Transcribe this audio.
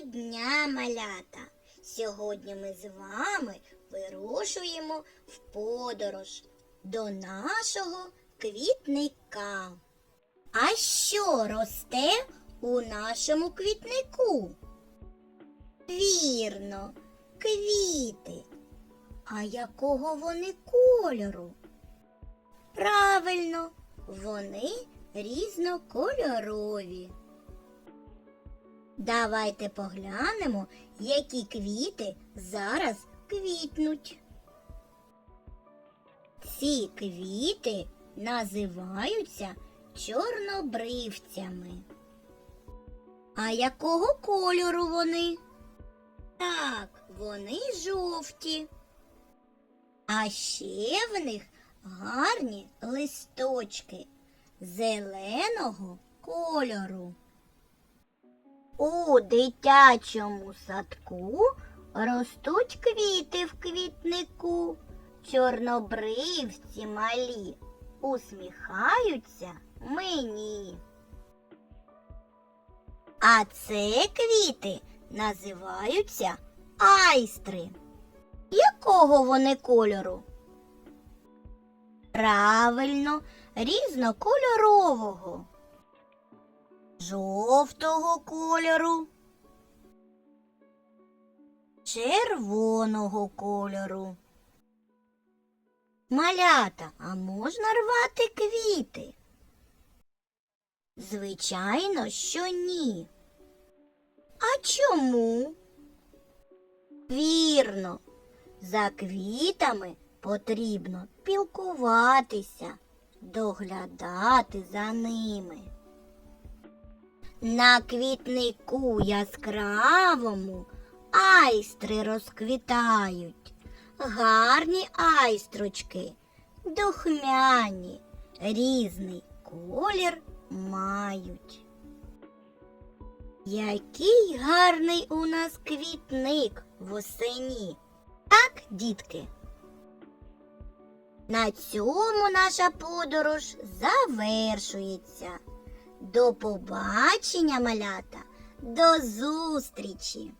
дня, малята! Сьогодні ми з вами вирушуємо в подорож до нашого квітника. А що росте у нашому квітнику? Вірно, квіти. А якого вони кольору? Правильно, вони різнокольорові. Давайте поглянемо, які квіти зараз квітнуть. Ці квіти називаються чорнобривцями. А якого кольору вони? Так, вони жовті. А ще в них гарні листочки зеленого кольору. У дитячому садку ростуть квіти в квітнику. Чорнобривці малі усміхаються мені. А це квіти називаються айстри. Якого вони кольору? Правильно, різнокольорового. Жовтого кольору. Червоного кольору. Малята, а можна рвати квіти? Звичайно, що ні. А чому? Вірно, за квітами потрібно пілкуватися, доглядати за ними. На квітнику яскравому айстри розквітають, гарні айстрочки, духмяні, різний колір мають. Який гарний у нас квітник восені. Так, дітки? На цьому наша подорож завершується. До побачення, малята, до зустрічі!